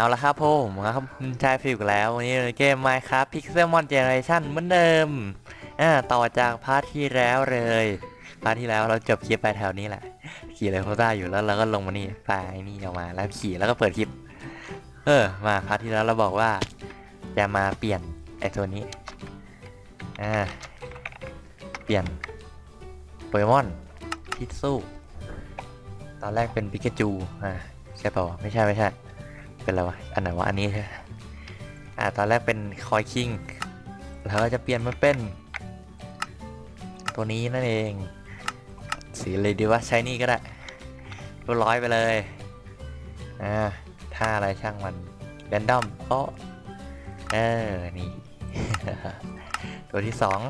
เอาละครับผมครับชายฟิวแล้ว วันนี้เกม Minecraft Pixelmon Generation เหมือนเดิมอ่าต่อจากพาร์ทที่แล้วเลยพาร์ทที่แล้วเราจบคลิปไปแถวนี้แหละ ขี่เลยโคต้าอยู่แล้วเราก็ลงมานี่ไปนี่ออกมาแล้วขี่แล้วก็เปิดคลิป เออมาพาร์ทที่แล้วเราบอกว่า จะมาเปลี่ยนไอ้ตัวนี้อ่าเปลี่ยนโปเกมอนที่สู้ตอนแรกเป็นปิกาจูอ่าใช่เปล่าวะไม่ใช่ไม่ใช่ เป็นอะไรวะ อันไหนวะ อันนี้ใช่อ่าตอนแรกเป็นคอยคิง แล้วก็จะเปลี่ยนมาเป็น ตัวนี้นั่นเอง สีเลยดีว่าใช้นี่ก็ได้ตัวร้อยไปเลย อ่าถ้าอะไรช่างมันแรนดอมโป๊ะเออ นี่ ตัวที่สอง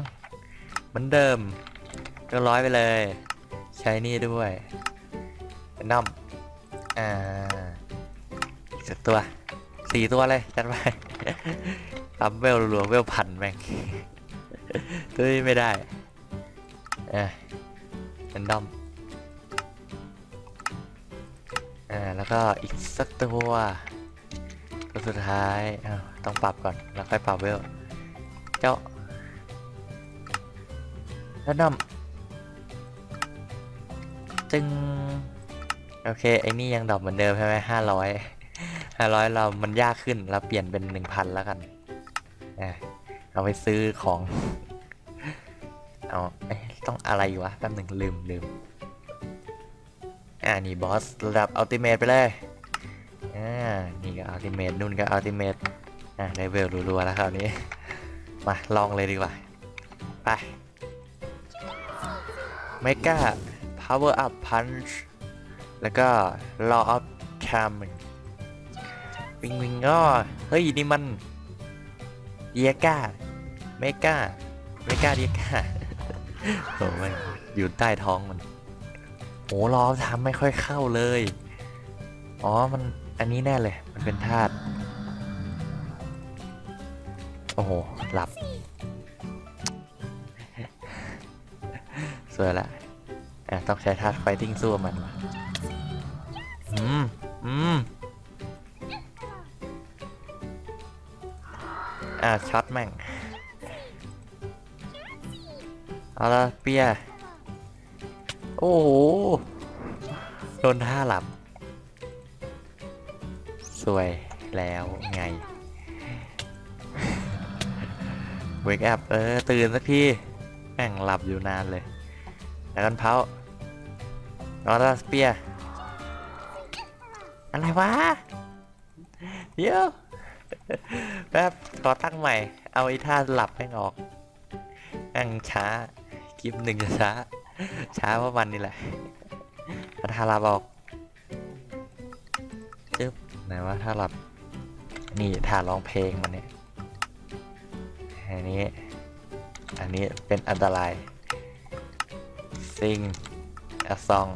เหมือนเดิมตัวร้อยไปเลย ใช้นี่ด้วยแรนดอมอ่า อีกสักตัวสี่ตัวเลยจัดไปอัพเวลรัวเวลพันแม่งตัวนี้ไม่ได้เอะแรนดอมอ่าแล้วก็อีกสักตัวตัวสุดท้ายอ้าวต้องปรับก่อนแล้วค่อยปรับเวลเจ้าแรนดอมจึงโอเคไอ้นี่ยังดรอปเหมือนเดิมใช่ไหมห้าร้อย ห้าร้อยเรามันยากขึ้นเราเปลี่ยนเป็นหนึ่งพันแล้วกันอะเอาไปซื้อของ เอาเอต้องอะไรอยู่วะแป๊บหนึ่งลืมลืมอ่านี่บอสระดับอัลติเมทไปเลยอ่านี่ก็อัลติเมทนู่นก็อัลติเมทอ่าได้เวลรัวๆแล้วคราวนี้ มาลองเลยดีกว่า ไปเมกา power up punch แล้วก็ law of charming วิงวิงก็เฮ้ยนี่มันเดียก้าเมกาเมกาเดียก้าโอ้มันอยู่ใต้ท้องมันโอ้รอทำไม่ค่อยเข้าเลย อ๋อมันอันนี้แน่เลย มันเป็นธาตุโอ้โหหลับ สวยละอะต้องใช้ธาตุไฟติ้งสู้กับมันว่ะอืมอืม อ่าช็อตแม่ง เอาละเปีย โอ้โห โดนท่าหลับ สวยแล้วไง เวกอัพเออ ตื่นสักที แม่งหลับอยู่นานเลยแล้วกันเผาเอาละเปีย อะไรวะ เดี๋ยว แป๊บขอตั้งใหม่ เอาไอ้ท่าหลับแม่งออกแม่งช้าคลิปหนึ่งจะช้า ช้าเพราะมันนี่แหละเอาท่าหลับออกจึ๊บไหนว่าท่าหลับ นี่ท่าร้องเพลงมันเนี่ยอันนี้ อันนี้เป็นอันตรายซิงอะซอง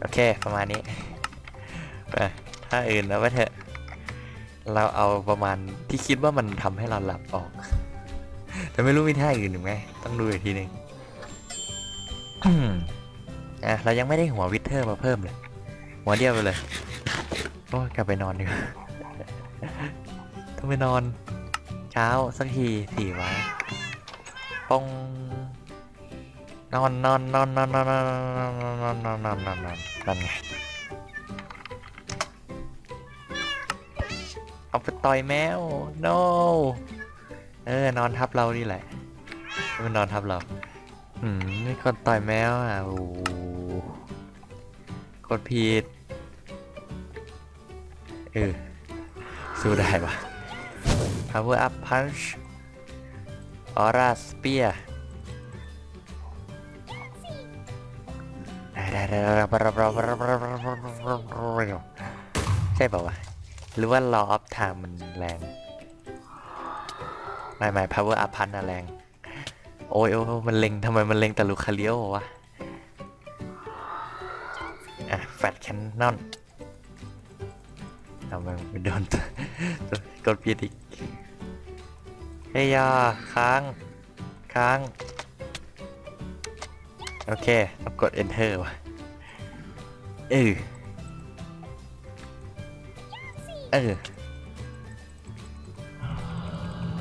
โอเค ประมาณนี้ ไป ถ้าอื่นแล้วไปเถอะ เราเอาประมาณที่คิดว่ามันทำให้เราหลับออก แต่ไม่รู้มีท่าอื่นหรือไหมต้องดูอีกทีหนึ่งอะเรายังไม่ได้หัววิเทอร์มาเพิ่มเลย หัวเดียวไปเลยโอ้กลับไปนอนดีกว่าต้องไปนอน เช้าสักทีสี่ไว้ปองนอนนอนนอนนอนนอนนอนนอนนอนนอนนอนนอนนอนนั่นไง เอาไปต่อยแมว no เออนอนทับเรานี่แหละ มันนอนทับเราอืมมีคนต่อยแมวอะโอ้กดผิดเออสู้ได้ปะ power up punch aura spear ใช่ป่าวะ หรือว่า law of time มันแรงไม่ไม่ power up พันอะแรง โอ้ยโอ้ยมันเล็งทำไมมันเล็งแต่ลูคาเลียววะ อะ แฟตแคนนอนทำไมมันไปโดนตัวกดผิดอีกเฮียค้าง ค้าง โอเคต้องกด enter วะเออ เออ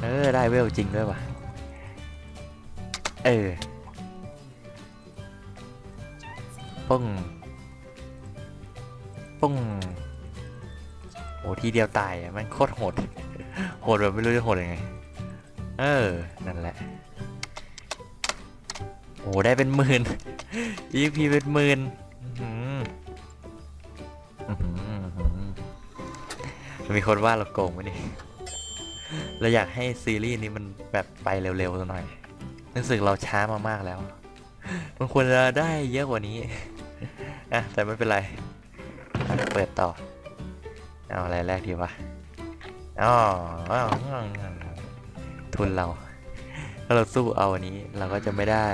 เออ ได้เวลจริงด้วยว่ะ เออปึ้งปึ้งโอ้ทีเดียวตายอะมันโคตรโหด โหดแบบไม่รู้จะโหดยังไง เออ นั่นแหละ โอ้ได้เป็นหมื่น EP เป็นหมื่น มีคนว่าเราโกงไหมนี่เราอยากให้ซีรีส์นี้มันแบบไปเร็วๆสักหน่อยรู้สึกเราช้ามามากแล้ว มันควรจะได้เยอะกว่านี้อะแต่ไม่เป็นไร เปิดต่อ เอาอะไรแรกดีวะอ๋ออ๋อทุนเรา ถ้าเราสู้เอาอันนี้ เราก็จะไม่ได้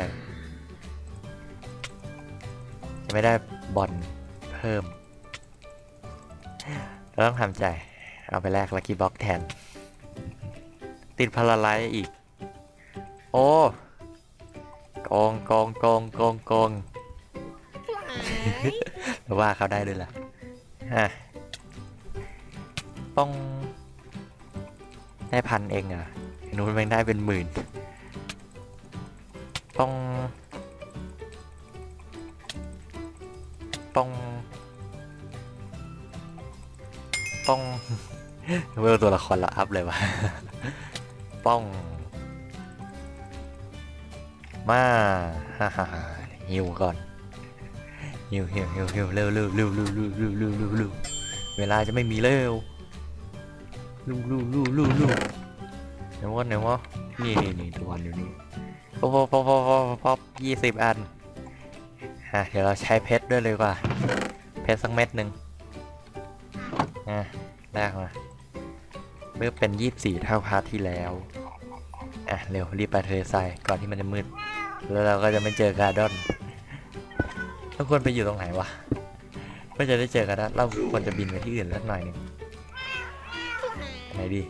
จะไม่ได้บอลเพิ่ม เราต้องทำใจ เอาไปแลกลักกี้บ็อกแทน ติดพาราไลซ์อีก โอ้โกงโกงโกงโกงโกงหรือว่าเขาได้ด้วยล่ะฮะต้อง ได้พันเองเหรอะนู้นแม่งได้เป็นหมื่นต้องต้องต้อง เวลตัวละครละอัพเลยวะป้อง มาฮ่าฮ่าฮิวก่อนหิวหิวหิวหิวเร็วเร็วเร็วเร็วเร็วเร็วเร็วเร็วเร็วเวลาจะไม่มีเร็วเร็วเร็วเร็วเร็วเร็วไหนวะไหนวะนี่นี่นี่ตัวอยู่นี่ป๊อปป๊อปป๊อปป๊อปป๊อยี่สิบอันฮะเดี๋ยวเราใช้เพชรด้วยเลยกว่า เพชรสักเม็ดหนึ่งอะแรกมา เมื่อเป็นยี่สี่เท่าพาร์ทที่แล้ว อะ เร็ว รีบไปทะเลทรายก่อนที่มันจะมืด แล้วเราก็จะไม่เจอการ์ดอนเราควรไปอยู่ตรงไหนวะเพื่อจะได้เจอการ์ดอนเราควรจะบินไปที่อื่นสักหน่อยหนึ่งไหนดี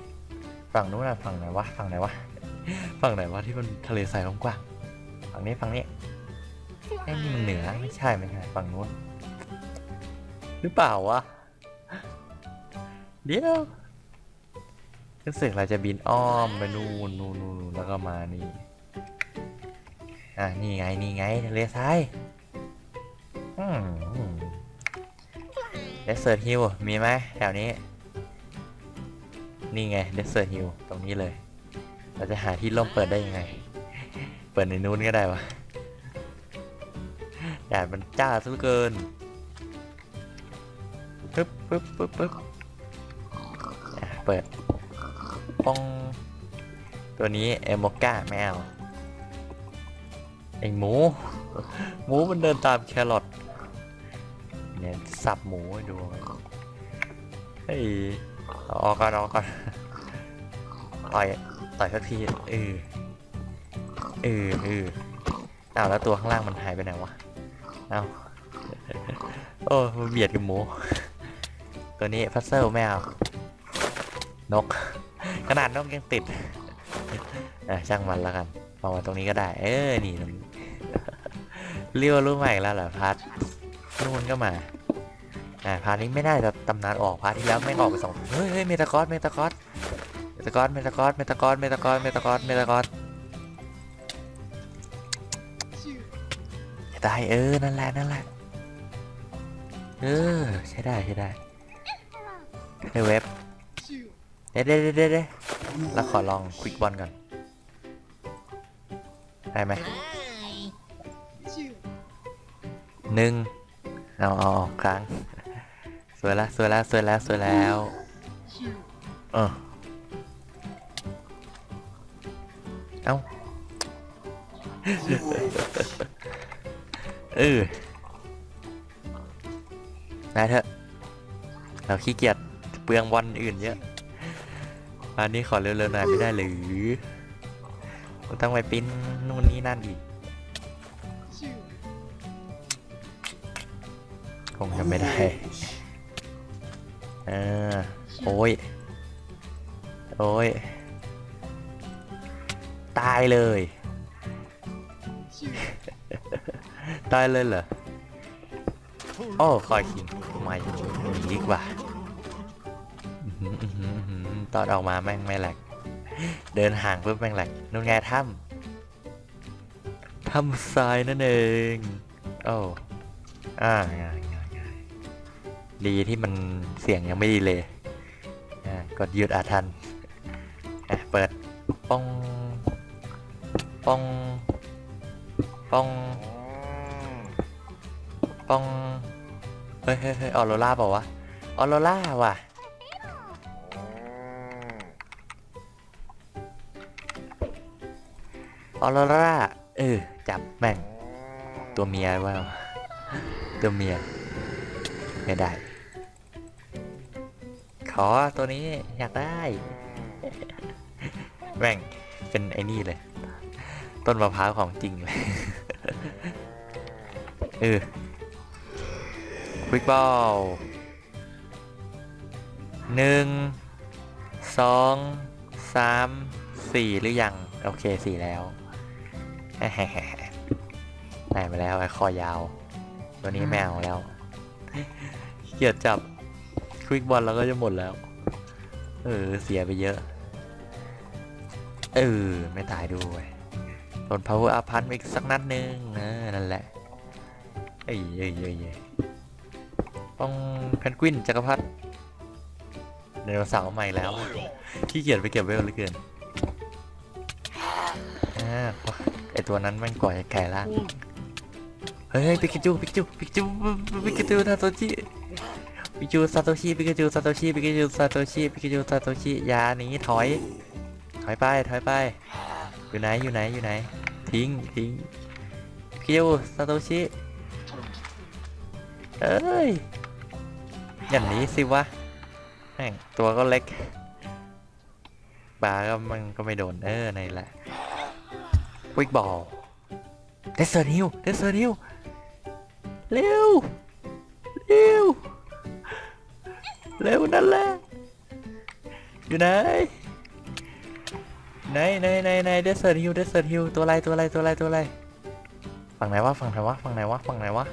ฝั่งนู้นนะฝั่งไหนวะ ฝั่งไหนวะ ฝั่งไหนวะที่มันทะเลทรายกว้างฝั่งนี้ฝั่งนี้ไอ้นี่มันเหนือไม่ใช่ไม่ใช่ฝั่งนู้น หรือเปล่าวะ เดี๋ยว รู้สึกเราจะบินอ้อมไปนู่นนู่นนู่นแล้วก็มานี่อะนี่ไงนี่ไงทะเลทรายอืมเดสเซอร์ฮิลมีไหมแถวนี้ นี่ไงเดสเซอร์ฮิลตรงนี้เลย เราจะหาที่ร่มเปิดได้ยังไง เปิดในนู้นก็ได้วะแดดมันจ้าซะเหลือเกินปึ๊บปึ๊บปึ๊บปึ๊บอะเปิด ป้อง ตัวนี้เอโมก้าแมวไอหมู หมูมันเดินตามแครอทเนี่ยสับหมูให้ดูเฮ้ยออกก่อนออกก่อนต่อยต่อยสักทีเออเออเอออ้าแล้วตัวข้างล่างมันหายไปไหนวะเอาโอ้มันเบียดกับหมู ตัวนี้พัซเซิลไม่เอานก นาดนกยังติดอะช่างมันแล้วกันมาไว้ตรงนี้ก็ได้ เออนี่ตรงนี้เรียวรู้ใหม่แล้วเหรอพาร์ทนู่นก็มาอ่าพาร์ทนี้ไม่น่าจะตำนานออกพาร์ทที่แล้วไม่ออกไปสองเฮ้ยเฮ้ยเมตากอสเมตากอสเมตากอสเมตากอสเมตากอสเมตากอสเมตากอสเมตากอสตายเออนั่นแหละนั่นแหละเออใช้ได้ใช้ได้ในเว็บเด้เด้เด้เด้เด้ แล้วขอลองควิกบอลก่อน ได้ไหมหนึ่งเอาเอาเอาครั้ง สวยแล้วสวยแล้วสวยแล้วสวยแล้วเออเอ้าเออได้เถอะ เราขี้เกียจเปลืองวันอื่นเยอะ อันนี้ขอเร็วๆหน่อยไม่ได้หรือต้องไปปริ้นนู่นนี่นั่นอีกคงจะไม่ได้เออโอ้ย โอ้ย ตายเลย ตายเลยเหรอ โอ้คอยคิงไม่หนีดีกว่าอื้อหื ตอนออกมาแม่งไม่แหลก เดินห่างปุ๊บแม่งแหลกนู่นไงถ้ำถ้ำทรายนั่นเองโอ้อ่าง่ายง่ายง่ายดีที่มันเสียงยังไม่ดีเลยกดหยุดอาทันอ่เปิดป้องป้องป้องป้องเฮ้ยเฮ้ยเฮ้ยออโรล่าเปล่าวะออโรล่าว่ะ ออโรร่าเออจับแม่ง ตัวเมียว่าตัวเมีย ไม่ได้ ขอตัวนี้อยากได้ แม่ง เป็นไอ้นี่เลย ต้นมะพร้าวของจริงเลย เออควิกบอลหนึ่งสองสามสี่หรือยัง โอเคสี่แล้ว ได้มาแล้วไอ้คอยาว ตัวนี้ไม่เอาแล้วขี้เกียจจับควิกบอลแล้วก็จะหมดแล้ว เออ เสียไปเยอะ เออ ไม่ตายด้วยโดน power up พันอีกสักนัดหนึ่งเออนั่นแหละเอ้ยเอ้ยเอ้ยเอ้ยต้องเพนกวินจักรพรรดิไดโนเสาร์ใหม่แล้วขี้เกียจไปเก็บเวลเหลือเกินอ่าไอ ตัวนั้นแมันก่อจะแก่ล่างเฮ้ยปิกาจูปิกาจูปิกาจูปิกาจูซาโตชิปิกาจูซาโตชิปิกาจูซาโตชิปิกาจูซาโตชิปิกาจูซาโตชิอยาหนีถอย ถอยไปถอยไป อยู่ไหนอยู่ไหนอยู่ไหน ทิ้งทิ้งปิกาจูซาโตชิเอ้ยอย่างนี้สิวะแม่งตัวก็เล็กบาก็มันก็ไม่โดนเออในนแหละ วิกบอลเดสเซอร์นิวเดสเซอร์นิวเร็ว เร็ว เร็วนั่นแหละ อยู่ไหน ไหนไหนไหนไหนเดสเซอร์นิวเดสเซอร์นิวตัวอะไรตัวอะไรตัวอะไรตัวอะไร ฝั่งไหนวะ ฝั่งไหนวะ ฝั่งไหนวะ ฝั่งไหนวะ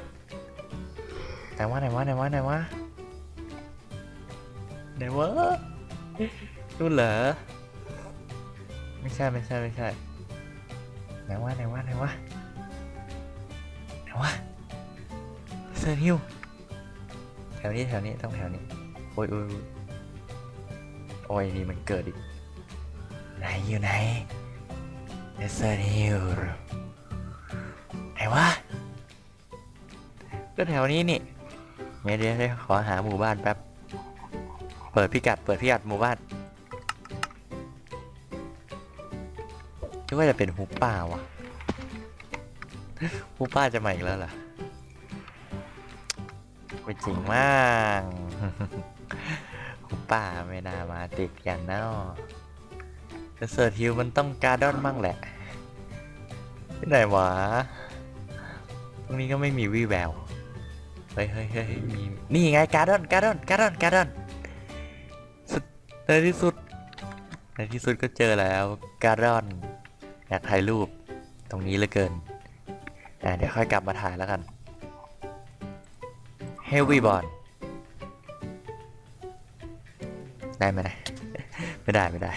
ไหนวะ ไหนวะ ไหนวะ ไหนวะ ไหนวะนู่นเหรอ ไม่ใช่ ไม่ใช่ ไม่ใช่ นวะไหนวะไหนวะไหนวะเซอร์ฮิวแถวนี้แถวนี้ต้องแถวนี้ โอ้ยโอ้ยโอ้ยนี่มันเกิดอีกไหนอยู่ไหนเซอร์ฮิวไหนวะก็แถวนี้นี่เดี๋ยวเดี๋ยวเดี๋ยวขอหาหมู่บ้านแป๊บ เปิดพิกัด เปิดพิกัดหมู่บ้าน คิดว่าจะเป็นฮูปป้าวะฮูปป้าจะมาอีกแล้วเหรอไม่จริงมากฮูปป้าไม่น่ามาติดกันนะแต่เซอร์ทิวมันต้องการดอนมั่งแหละ ที่ไหนวะ ตรงนี้ก็ไม่มีวี่แวว เฮ้ยเฮ้ยเฮ้ยมี นี่ไงการดอนการดอนการดอนการดอนสุดในที่สุด ในที่สุดก็เจอแล้วการดอน อยากถ่ายรูปตรงนี้เหลือเกินอ่าเดี๋ยวค่อยกลับมาถ่ายแล้วกัน Heavy b o n ได้ไหมนะไม่ได้ไม่ได้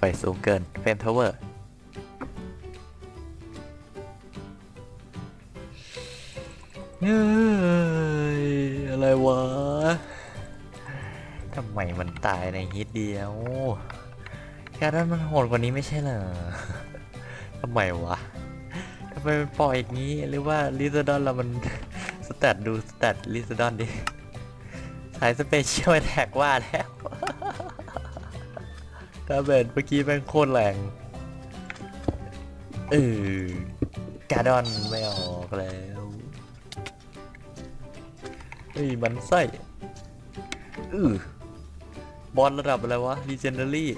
ไปสูงเกินเฟรมทาวเวอร์เฮ้ยอะไรวะ ทำไมมันตายในฮิตเดียว การนั้นมันโหดกว่านี้ไม่ใช่เหรอทำไมวะทำไมมันปล่อยอย่างนี้หรือว่าลิซดอนเรามันสแตทดูสแตทลิซดอนดิสายสเปเชียลแท็กว่าแล้วถ้าเบนเมื่อกี้แม่งโคตรแรงเออการดอนไม่ออกแล้วเฮ้ยมันไส้อือบอลระดับอะไรวะ Legendary เออมันรี่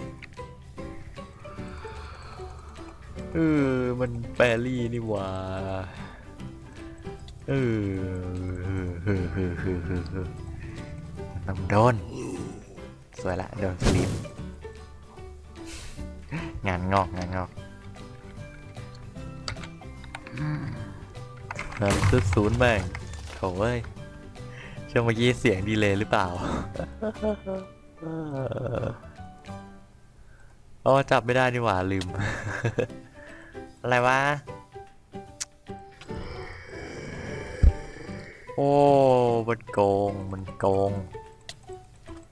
เออเออเออเออเออต้องโดน สวยละโดนสลิมงานงอกงานงอกเริ่มซุดศูนย์แม่งโถ่เอ้ยช่วงเมื่อกี้เสียงดีเลยหรือเปล่าออโอ้จับไม่ได้นี่หว่าลืม อะไรวะ โอ้มันโกง มันโกง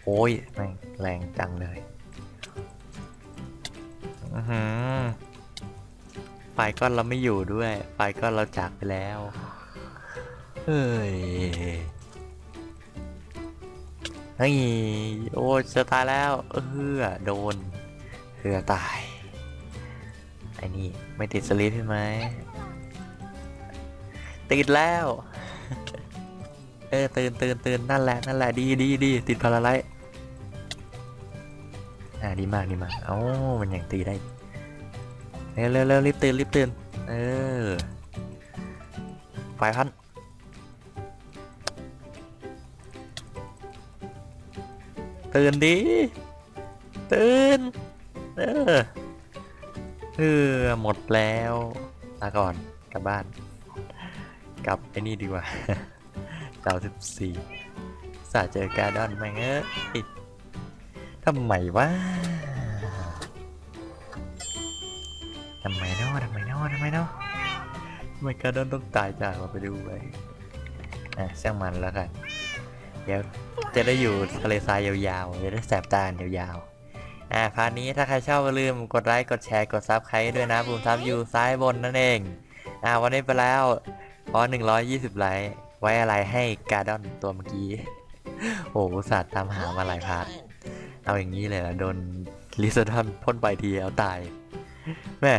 โอ้ยแม่งแรงจังเลยอือไฟก้อนเราไม่อยู่ด้วย ไฟก้อนเราจากไปแล้ว เฮ้ย เฮ้ย โอ้จะตายแล้ว เออโดนเฮือตาย อ้นี่ไม่ติดสลิปใช่ไหมติดแล้ว เออตื่นตื่นตื่นนั่นแหละนั่นแหละดีดีดีติดพาราไลท์อ่าดีมากดีมากเอ้ามันยังตีได้เร็วเร็วเร็วรีบตื่นรีบตื่นเออไฟพันตื่นดีตื่นเออ เออหมดแล้วลาก่อนกลับบ้าน กลับไอ้นี่ดีกว่าดาวสิบสี่สาเจอการ์ดอนแม่งเอ้ยทำไมวะทำไมเนาะทำไมเนาะทำไมเนาะทำไมการ์ดอนต้องตายจากเราไปดูไว้อะช่างมันแล้วกันเดี๋ยวจะได้อยู่ทะเลทรายยาวๆจะได้แสบตากันยาวๆ อะพาร์ทนี้ถ้าใครชอบอย่าลืมกดไลค์กดแชร์กดซับใครด้วยนะปุ่มซับอยู่ซ้ายบนนั่นเองอ่าวันนี้ไปแล้วพราะ120 ไลค์ไว้อะไรให้การ์ดอนตัวเมื่อกี้ โอ้โหสัตว์ตามหามาหลายพาร์ทเอาอย่างนี้เลยเหรอโดนลิซดอนพ่นไปทีเอาตายแม่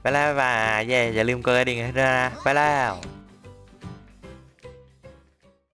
ไปแล้วบ๊าเย่อย่าลืมกดกระดิ่งให้ด้วยนะ ไปแล้ว